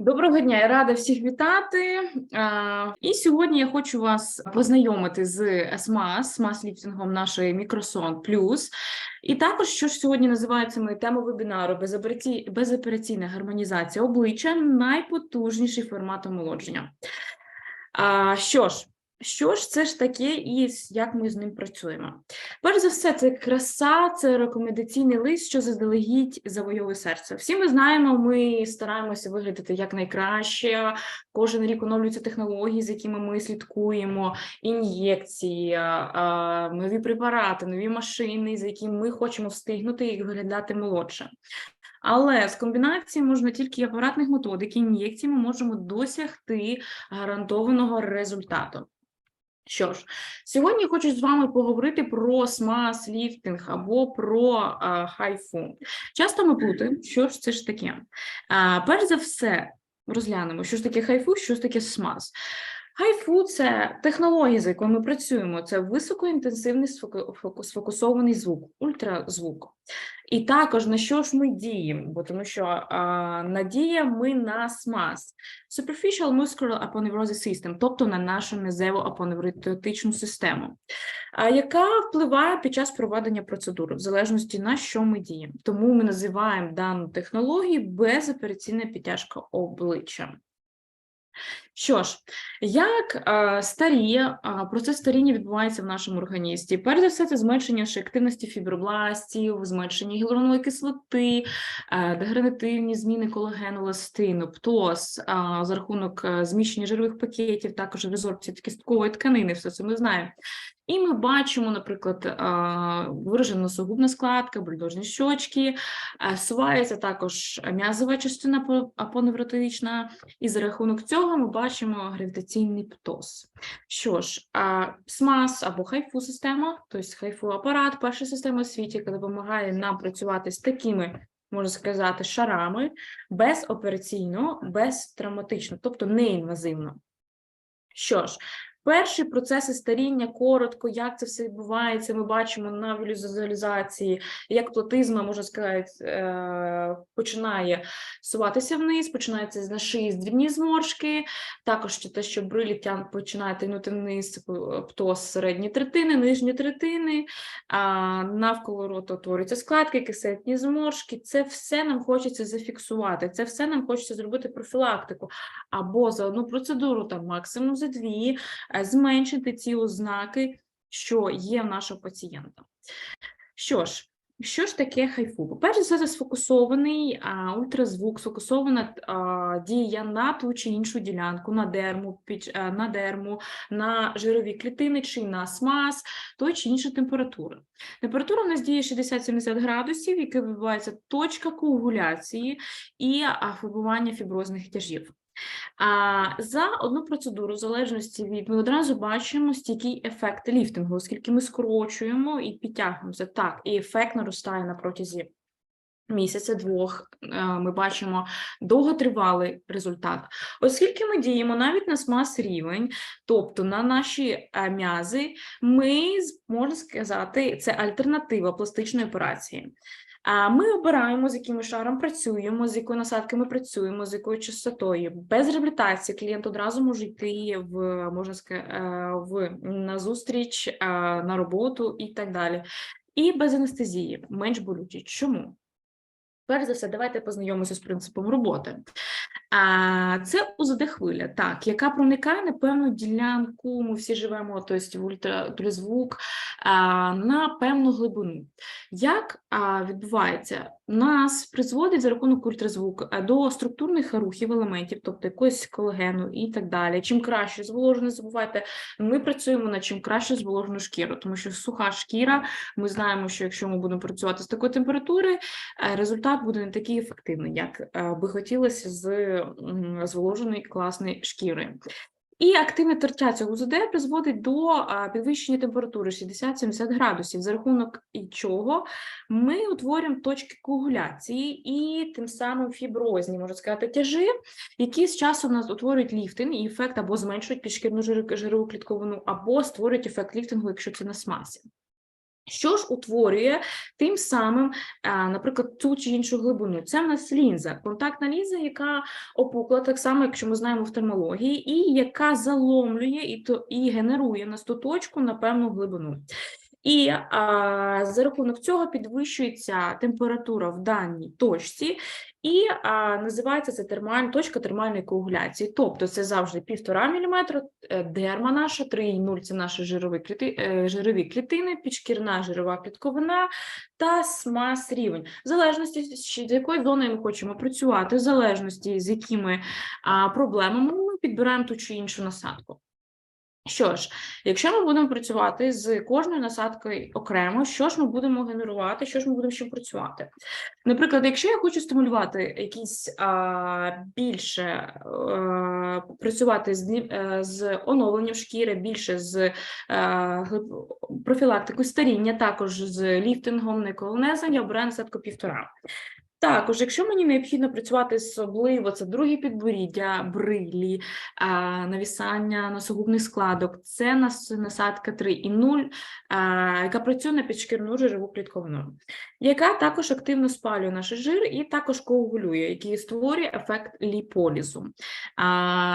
Доброго дня, я рада всіх вітати. І сьогодні я хочу вас познайомити з СМАС, смас ліфтингом нашої Мікросон Плюс. І також, що ж сьогодні називається моєю темою вебінару безопераційна гармонізація обличчя, найпотужніший формат омолодження. Що ж, що ж це ж таке і як ми з ним працюємо? Перш за все, це краса, це рекомендаційний лист, що заздалегідь завойовує серце. Всі ми знаємо, ми стараємося виглядати якнайкраще. Кожен рік оновлюються технології, з якими ми слідкуємо, ін'єкції, нові препарати, нові машини, з якими ми хочемо встигнути і виглядати молодше. Але з комбінації можна тільки апаратних методик, ін'єкцій ми можемо досягти гарантованого результату. Що ж, сьогодні хочу з вами поговорити про смаз ліфтинг або про а, хайфу. Часто ми плутаємо, що ж це ж таке. А, перш за все, розглянемо, що ж таке хайфу, що ж таке смаз. Хайфу це технологія, за якою ми працюємо. Це високоінтенсивний сфокусований звук, ультразвук. І також на що ж ми діємо? Бо тому що а, надія ми на смаз. Superficial muscular aponeurosis system, тобто на нашу мезево апоневротичну систему, а, яка впливає під час проведення процедури, в залежності на що ми діємо. Тому ми називаємо дану технологію безопераційна підтяжка обличчя. Що ж, як а, старіє, а, процес старіння відбувається в нашому організмі? Перш за все, це зменшення ще активності фібробластів, зменшення гіалуронової кислоти, а, дегенеративні зміни колагену, еластину, птоз, а, за рахунок зміщення жирових пакетів, також резорбції кісткової тканини, все це ми знаємо. І ми бачимо, наприклад, а, виражена носогубна складка, бульдожні щочки, сувається також м'язова частина апо- апоневротична, і за рахунок цього ми бачимо гравітаційний птоз. Що ж, СМАС або хайфу система, тобто хайфу апарат, перша система у світі, яка допомагає нам працювати з такими, можна сказати, шарами безопераційно, безтравматично, тобто неінвазивно. Що ж, перші процеси старіння коротко, як це все відбувається, ми бачимо на візуалізації, як платизма, можна сказати, е, починає суватися вниз, починається на шиї дрібні зморшки, також те, що брилі починає тягнути вниз птоз середні третини, нижні третини, навколо рота утворюються складки, кисетні зморшки. Це все нам хочеться зафіксувати, це все нам хочеться зробити профілактику. Або за одну процедуру, там максимум за дві, зменшити ці ознаки, що є в нашого пацієнта. Що ж, що ж таке хайфу? По-перше, це сфокусований а, ультразвук, сфокусована а, дія на ту чи іншу ділянку, на дерму, під, а, на дерму, на жирові клітини чи на смаз, той чи інша температура. Температура у нас діє 60-70 градусів, яка відбувається точка коагуляції і формування фіброзних тяжів. За одну процедуру, залежності від ми одразу бачимо стійкий ефект ліфтингу, оскільки ми скорочуємо і підтягуємося. Так, і ефект наростає на протязі місяця-двох. е, Ми бачимо довготривалий результат. Оскільки ми діємо навіть на смаз рівень, тобто на наші е, м'язи, ми можна сказати, це альтернатива пластичної операції. А ми обираємо, з яким шаром працюємо, з якою насадкою ми працюємо, з якою частотою. Без реабілітації клієнт одразу може йти в можна сказати, в на зустріч, е, на роботу і так далі. І без анестезії, менш болючі. Чому? Перш за все, давайте познайомимося з принципом роботи. А, це УЗД хвиля, так, яка проникає на певну ділянку. Ми всі живемо, тобто в ультра- ультразвук, на певну глибину. Як відбувається? Нас призводить за рахунок ультразвуку а, до структурних рухів елементів, тобто якогось колагену і так далі. Чим краще зволожено, забувайте, ми працюємо над чим краще зволожену шкіру, тому що суха шкіра, ми знаємо, що якщо ми будемо працювати з такої температури, е, результат буде не такий ефективний, як е, би хотілося з зволоженої класної шкіри. І активне тертя УЗД призводить до підвищення температури 60-70 градусів, за рахунок чого ми утворюємо точки коагуляції і тим самим фіброзні, можна сказати, тяжі, які з часом нас утворюють ліфтинг і ефект або зменшують підшкірну жир- жирову клітковину, або створюють ефект ліфтингу, якщо це на смазі. Що ж утворює тим самим, наприклад, ту чи іншу глибину? Це в нас лінза, контактна лінза, яка опукла, так само, якщо ми знаємо в термології, і яка заломлює і то і генерує нас ту точку на певну глибину. І а, за рахунок цього підвищується температура в даній точці, і а, називається це термаль, точка термальної коагуляції. Тобто це завжди 1,5 мм, е, дерма наша, 3,0 – це наші жирові, кліти, е, жирові клітини, підшкірна жирова клітковина та смаз рівень. В залежності, з якою зоною ми хочемо працювати, в залежності з якими а, проблемами ми підбираємо ту чи іншу насадку. Що ж, якщо ми будемо працювати з кожною насадкою окремо, що ж ми будемо генерувати, що ж ми будемо чим працювати? Наприклад, якщо я хочу стимулювати якісь а, більше а, працювати з, е, з оновленням шкіри, більше з а, профілактикою старіння, також з ліфтингом, неколонезом, я обираю насадку півтора. Також, якщо мені необхідно працювати особливо, це друге підборіддя, брилі, навісання носогубних складок, це нас насадка 3,0, а, яка працює на підшкірну жирову клітковину, яка також активно спалює наш жир і також коагулює, який створює ефект ліполізу.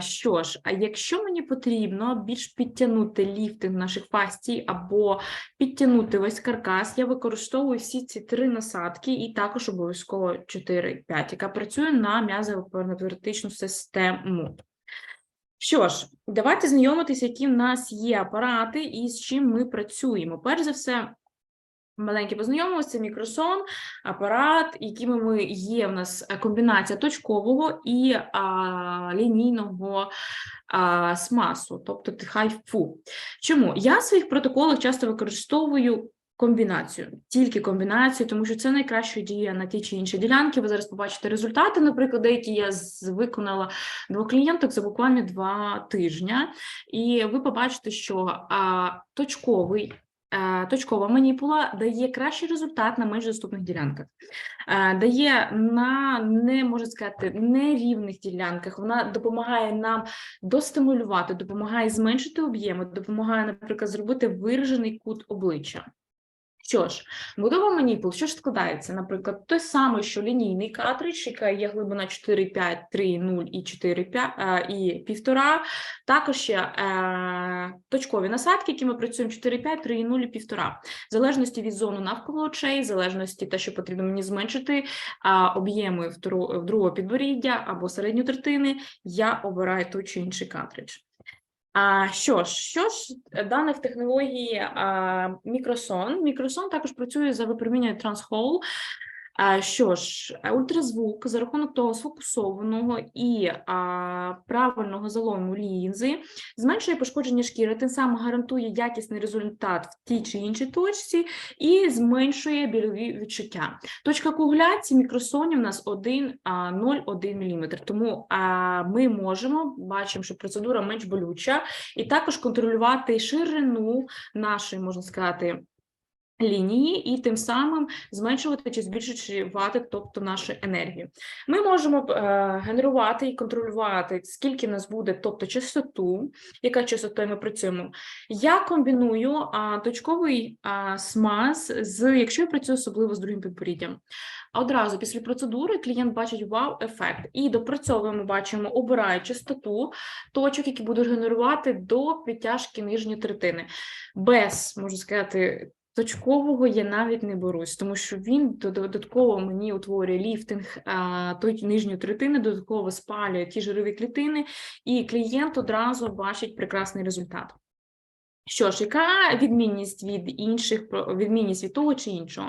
Що ж, а якщо мені потрібно більш підтягнути ліфтинг наших фастій або підтягнути весь каркас, я використовую всі ці три насадки і також обов'язково 4-5, яка працює на м'язово-периневротичну систему. Що ж, давайте знайомитися, які в нас є апарати і з чим ми працюємо. Перш за все, маленьке познайомилися, це мікросон, апарат, якими ми є в нас е, комбінація точкового і а, лінійного а, смасу, тобто хайфу. Чому? Я в своїх протоколах часто використовую комбінацію, тільки комбінацію, тому що це найкраще діє на ті чи інші ділянки. Ви зараз побачите результати, наприклад, деякі я виконала двох клієнток за буквально два тижня, і ви побачите, що а, точковий. е, Точкова маніпула дає кращий результат на менш доступних ділянках, Е, дає на не можна сказати нерівних ділянках. Вона допомагає нам достимулювати, допомагає зменшити об'єми, допомагає, наприклад, зробити виражений кут обличчя. Що ж, будова маніпул, що ж складається? Наприклад, той самий, що лінійний картридж, яка є глибина 4,5, 3,0 і 4,5 е, і 1,5. Також ще е, точкові насадки, які ми працюємо 4,5, 3,0 і 1,5. В залежності від зони навколо очей, в залежності те, що потрібно мені зменшити а, об'єми в другого підборіддя або середньої третини, я обираю той чи інший картридж. Що ж, що ж е, даних технології мікросон? Мікросон також працює за випромінювання трансхол. Що ж, ультразвук за рахунок того сфокусованого і а, правильного залому лінзи зменшує пошкодження шкіри, тим самим гарантує якісний результат в тій чи іншій точці і зменшує больові відчуття. Точка коагуляції мікросонів у нас 1, а, 0,1 мм. Тому а, ми можемо, бачимо, що процедура менш болюча, і також контролювати ширину нашої, можна сказати, лінії, і тим самим зменшувати чи збільшувати, тобто нашу енергію. Ми можемо е, генерувати і контролювати, скільки в нас буде, тобто частоту, яка частотою ми працюємо. Я комбіную а, точковий а, смаз з, якщо я працюю особливо з другим підборіддям. Одразу після процедури клієнт бачить вау-ефект. І допрацьовуємо, бачимо, обирає частоту точок, які будуть генерувати до підтяжки нижньої третини. Без, можу сказати, точкового я навіть не берусь, тому що він дод- додатково мені утворює ліфтинг той нижньої третини, додатково спалює ті жирові клітини, і клієнт одразу бачить прекрасний результат. Що ж, яка відмінність від інших, відмінність від того чи іншого?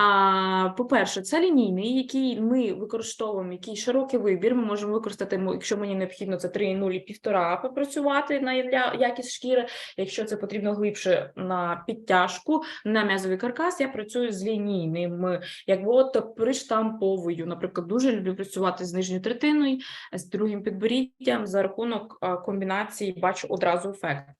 А, по-перше, це лінійний, який ми використовуємо, який широкий вибір. Ми можемо використати, якщо мені необхідно, це 3,0 і 1,5 попрацювати на я- якість шкіри. Якщо це потрібно глибше на підтяжку, на м'язовий каркас, я працюю з лінійним, якби от приштамповою. Наприклад, дуже люблю працювати з нижньою третиною, з другим підборіддям за рахунок комбінації бачу одразу ефект.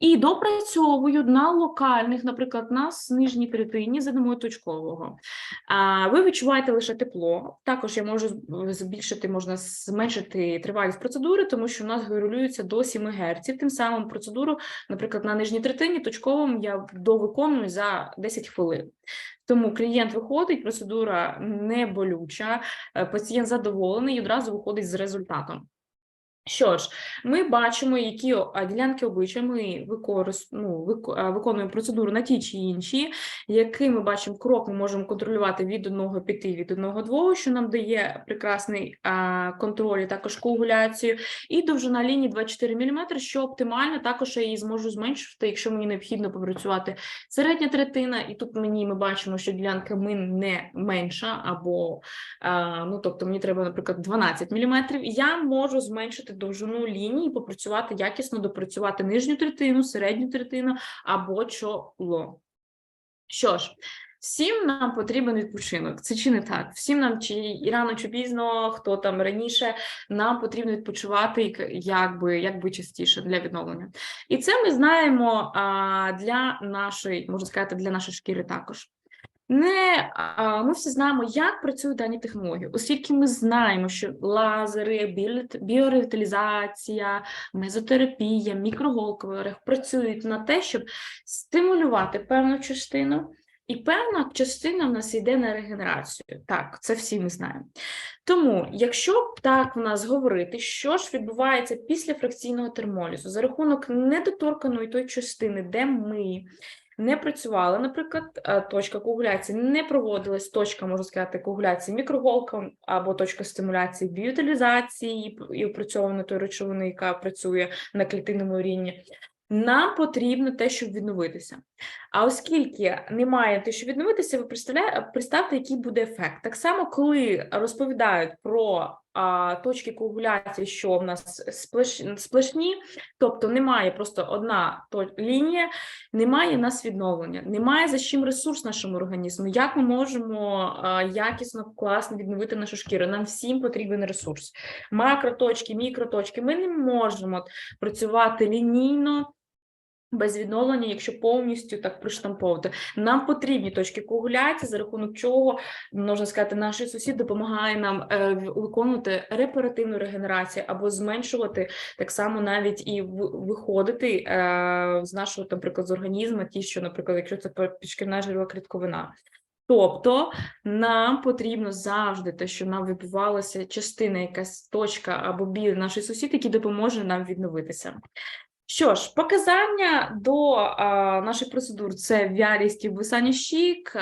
І допрацьовую на локальних, наприклад, на нижній третині за домою точкового. А, ви відчуваєте лише тепло. Також я можу збільшити, можна зменшити тривалість процедури, тому що у нас регулюється до 7 Гц. Тим самим процедуру, наприклад, на нижній третині точковому я довиконую за 10 хвилин. Тому клієнт виходить, процедура не болюча, е, пацієнт задоволений і одразу виходить з результатом. Що ж, ми бачимо, які ділянки обличчя ми використ... ну, виконуємо процедуру на ті чи інші, який ми бачимо крок, ми можемо контролювати від 1 піти від 1 2, що нам дає прекрасний контроль, і також коагуляцію, і довжина лінії 24 мм, що оптимально, також я її зможу зменшити, якщо мені необхідно попрацювати середня третина, і тут мені ми бачимо, що ділянка мин не менша, або ну, тобто мені треба, наприклад, 12 мм, я можу зменшити довжину лінії, попрацювати якісно, допрацювати нижню третину, середню третину або чоло. Що ж, всім нам потрібен відпочинок. Це чи не так? Всім нам, чи рано, чи пізно, хто там раніше, нам потрібно відпочивати якби, якби частіше для відновлення. І це ми знаємо а, для нашої, можна сказати, для нашої шкіри також. Не ми всі знаємо, як працюють дані технології, оскільки ми знаємо, що лазери, біоревіталізація, мезотерапія, мікроголковий орех працюють на те, щоб стимулювати певну частину, і певна частина в нас йде на регенерацію. Так, це всі ми знаємо. Тому, якщо так в нас говорити, що ж відбувається після фракційного термолізу за рахунок недоторканої той частини, де ми не працювали, наприклад, е, точка коагуляції не проводилась, точка, можна сказати, коагуляції мікроголком або точка стимуляції біоталізації і- опрацьованої тої речовини, яка працює на клітинному рівні. Нам потрібно те, щоб відновитися. А оскільки немає те, щоб відновитися, ви представте, який буде ефект. Так само, коли розповідають про а, точки коагуляції, що в нас сплеш, сплешні, тобто немає просто одна лінія, немає нас відновлення, немає за чим ресурс нашому організму. Як ми можемо якісно, класно відновити нашу шкіру? Нам всім потрібен ресурс. Макроточки, мікроточки. Ми не можемо працювати лінійно. Без відновлення, якщо повністю так приштамповувати, нам потрібні точки коагуляції, за рахунок чого можна сказати, наш сусід допомагає нам е, виконувати репаративну регенерацію або зменшувати так само навіть і виходити е, з нашого, наприклад, з організму, ті, що, наприклад, якщо це підшкільна жирова клітковина. Тобто нам потрібно завжди те, що нам відбувалася частина, якась точка або біль нашої сусід, який допоможе нам відновитися. Що ж, показання до а, наших процедур це вялість і висання щік,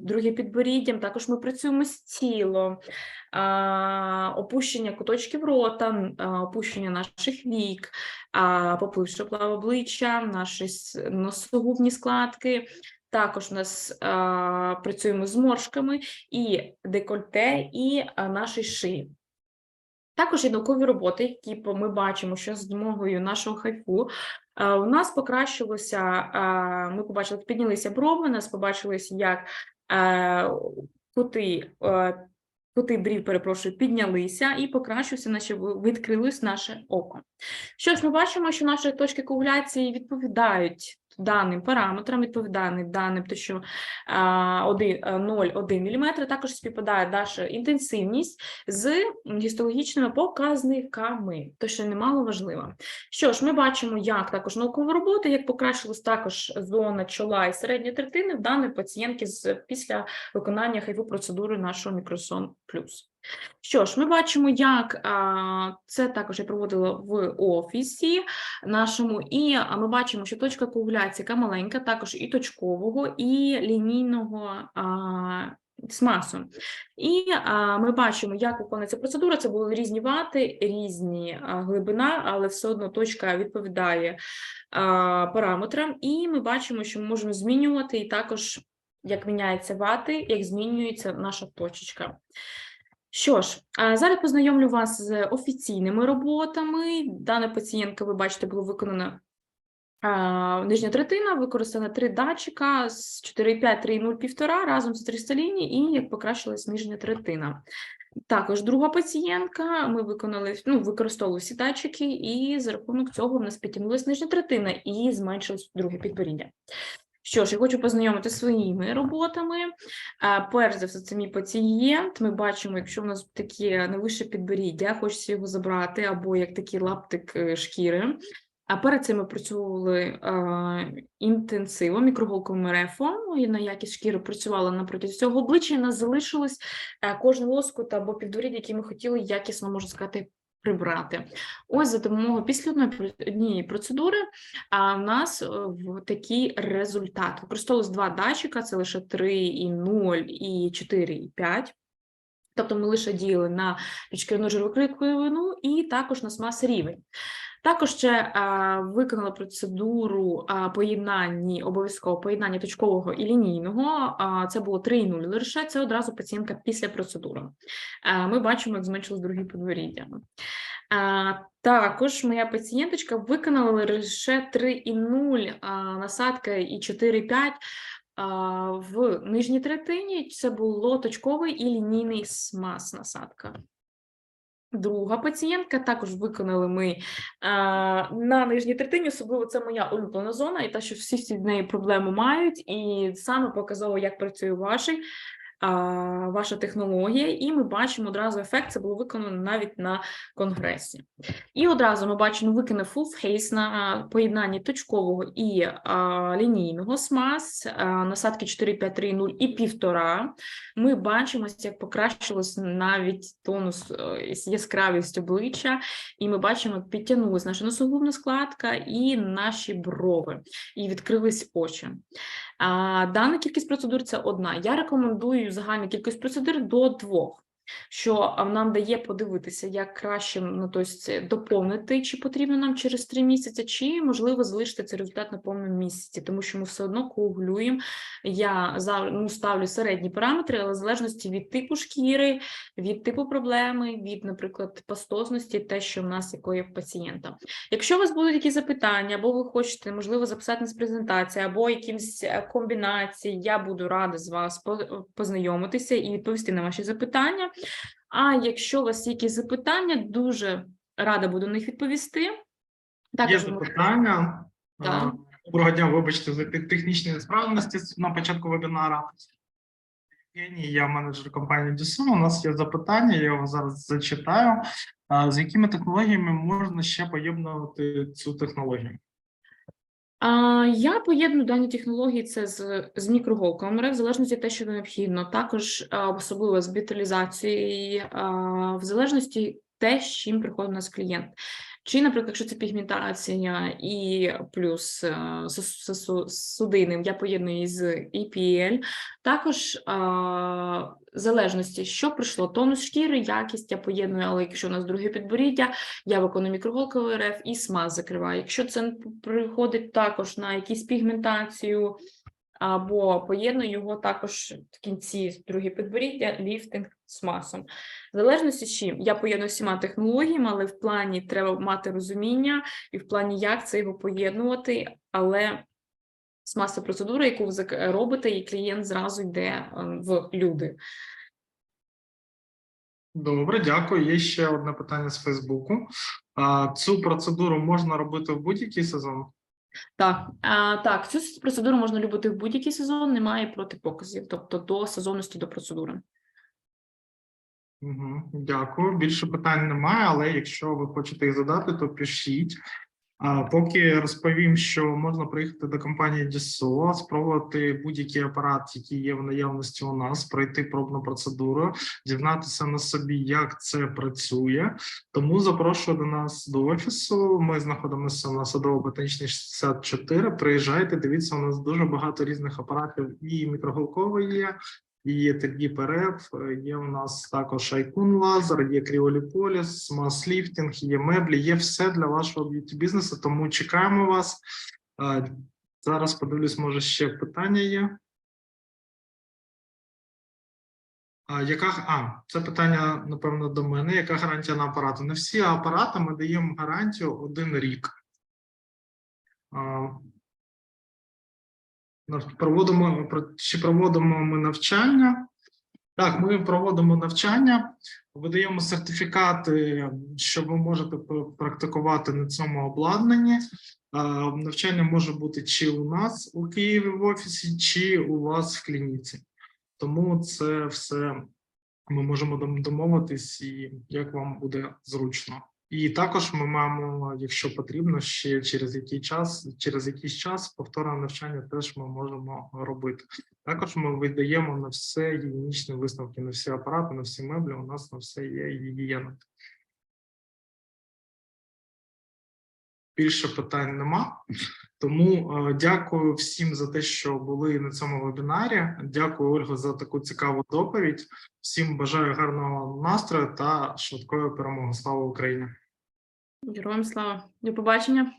друге підборіддям. Також ми працюємо з тілом, а, опущення куточків рота, а, опущення наших вік, а, попливши облава обличчя, наші носогубні складки. Також у нас а, працюємо з моршками і декольте, і а, наші шиї. Також є наукові роботи, які ми бачимо, що з допомогою нашого хайфу е, у нас покращилося, е, ми побачили, піднялися брови, у нас побачилось, як е, кути, кути брів, перепрошую, піднялися і покращився, наче відкрилось наше око. Що ж, ми бачимо, що наші точки коагуляції відповідають даним параметрам, відповідають даним, то що один- а, 0,1 мм, також співпадає наша інтенсивність з гістологічними показниками, то що немало важливо. Що ж, ми бачимо, як також наукова робота, як покращилась також зона чола і середньої третини в даної пацієнтки після виконання хайву процедури нашого мікросон плюс. Що ж, ми бачимо, як це також я проводила в офісі нашому, і ми бачимо, що точка коагуляції, яка маленька, також і точкового, і лінійного а, смасу. І а, ми бачимо, як виконується процедура. Це були різні вати, різні а, глибина, але все одно точка відповідає а, параметрам. І ми бачимо, що ми можемо змінювати і також. Як міняється вати, як змінюється наша точечка. Що ж, зараз познайомлю вас з офіційними роботами. Дана пацієнтка, ви бачите, було виконано нижня третина, використано три датчика з 4,5, 3,0, 1,5 разом з 300 ліній, і як покращилась нижня третина. Також друга пацієнтка. Ми виконали ну, використовували всі датчики, і за рахунок цього в нас підтягнулася нижня третина і зменшилось друге підборіддя. Що ж, я хочу познайомити своїми роботами. Перш за все, це мій пацієнт. Ми бачимо, якщо в нас таке невище підборіддя, хочеться його забрати, або як такий лаптик е, шкіри. А перед цим ми працювали е, інтенсивом, мікроголковим рефом, і на якість шкіри працювала на протязі цього обличчя, і нас залишилось е, кожен лоскут або підборіддя, який ми хотіли якісно, можна сказати, прибрати. Ось за допомогою після однієї процедури а в нас е, в такий результат. Використовувалось два датчика, це лише 3,0 і 4,5. Тобто ми лише діяли на підшкірну жировикривину і також на смаз рівень. Також ще а, виконала процедуру а, поєднанні, обов'язково поєднання точкового і лінійного. А, це було 3,0 лише це одразу пацієнтка після процедури. А, ми бачимо, як зменшилось друге підборіддя. А, також моя пацієнточка виконала лише 3,0 а, насадка і 4,5 а, в нижній третині. Це було точковий і лінійний смаз насадка. Друга пацієнтка також виконали ми на нижній третині, особливо це моя улюблена зона, і та, що всі з неї проблеми мають, і саме показово, як працює ваш, а, ваша технологія, і ми бачимо одразу ефект. Це було виконано навіть на конгресі. І одразу ми бачимо виконав full face на поєднанні точкового і а, лінійного смаз, а, насадки 4,5,3,0 і 1,5. Ми бачимо, як покращилось навіть тонус, е, яскравість обличчя, і ми бачимо, як підтягнулась наша носогубна складка і наші брови, і відкрились очі. Дана кількість процедур це одна. Я рекомендую загальну кількість процедур до двох. Що нам дає подивитися, як краще ну, тобто, доповнити, чи потрібно нам через три місяці, чи можливо залишити цей результат на повному місяці, тому що ми все одно коагулюємо. Я ну, ставлю середні параметри, але в залежності від типу шкіри, від типу проблеми, від, наприклад, пастозності, те, що в нас якої в пацієнта. Якщо у вас будуть якісь запитання, або ви хочете, можливо, записати нас презентацію, або якісь е, комбінації, я буду рада з вас познайомитися і відповісти на ваші запитання. А якщо у вас є якісь запитання, дуже рада буду на них відповісти. Є Також ви запитання. Так. Е, Доброго дня, вибачте за технічні несправності на початку вебінара. Євгеній, я менеджер компанії Дісон. У нас є запитання, я його зараз зачитаю. Е, З якими технологіями можна ще поєднувати цю технологію? Я поєдную дані технології це з, з мікроголком РФ, в залежності від те, що необхідно. Також особливо з біталізацією, в залежності те, з чим приходить у нас клієнт. Чи, наприклад, якщо це пігментація і плюс е, су- су- судинним, я поєдную з EPL. Також в залежності, що прийшло, тонус шкіри, якість я поєдную, але якщо у нас друге підборіддя, я виконую мікроголковий РФ і смаз закриваю. Якщо це приходить також на якусь пігментацію або поєдную його також в кінці друге підборіддя, ліфтинг з масом. В залежності з чим я поєдную всіма технологіями, але в плані треба мати розуміння і в плані, як це його поєднувати, але смаз це процедура, яку ви робите, і клієнт зразу йде е, в люди. Добре, дякую. Є ще одне питання з Фейсбуку. Цю процедуру можна робити в будь-який сезон? Так, а, так, цю процедуру можна любити в будь-який сезон, немає протипоказів, тобто до сезонності до процедури. Угу, дякую. Більше питань немає, але якщо ви хочете їх задати, то пишіть. Поки розповім, що можна приїхати до компанії DSO, спробувати будь-який апарат, який є в наявності у нас, пройти пробну процедуру, дізнатися на собі, як це працює. Тому запрошую до нас до офісу. Ми знаходимося на садово-ботанічній 64. Приїжджайте, дивіться, у нас дуже багато різних апаратів. І і є TG ПРФ, є у нас також Айкун лазер, є кріоліполіс, масліфтинг, є меблі, є все для вашого б'юті бізнесу. Тому чекаємо вас. Зараз подивлюсь, може ще питання є. А, яка а, це питання, напевно, до мене. Яка гарантія на апарати? На всі апарати ми даємо гарантію один рік. Проводимо про- чи проводимо ми навчання Так, ми проводимо навчання, видаємо сертифікати, що ви можете практикувати на цьому обладнанні. Навчання може бути чи у нас у Києві в офісі, чи у вас в клініці. Тому це все ми можемо домовитись, і як вам буде зручно. І також ми маємо, якщо потрібно, ще через який час, через якийсь час повторне навчання теж ми можемо робити. Також ми видаємо на все гігієнічні висновки, на всі апарати, на всі меблі. У нас на все є гігієна. Більше питань нема. Тому е, дякую всім за те, що були на цьому вебінарі. Дякую, Ольга, за таку цікаву доповідь. Всім бажаю гарного настрою та швидкої перемоги. Слава Україні! Героям слава. До побачення.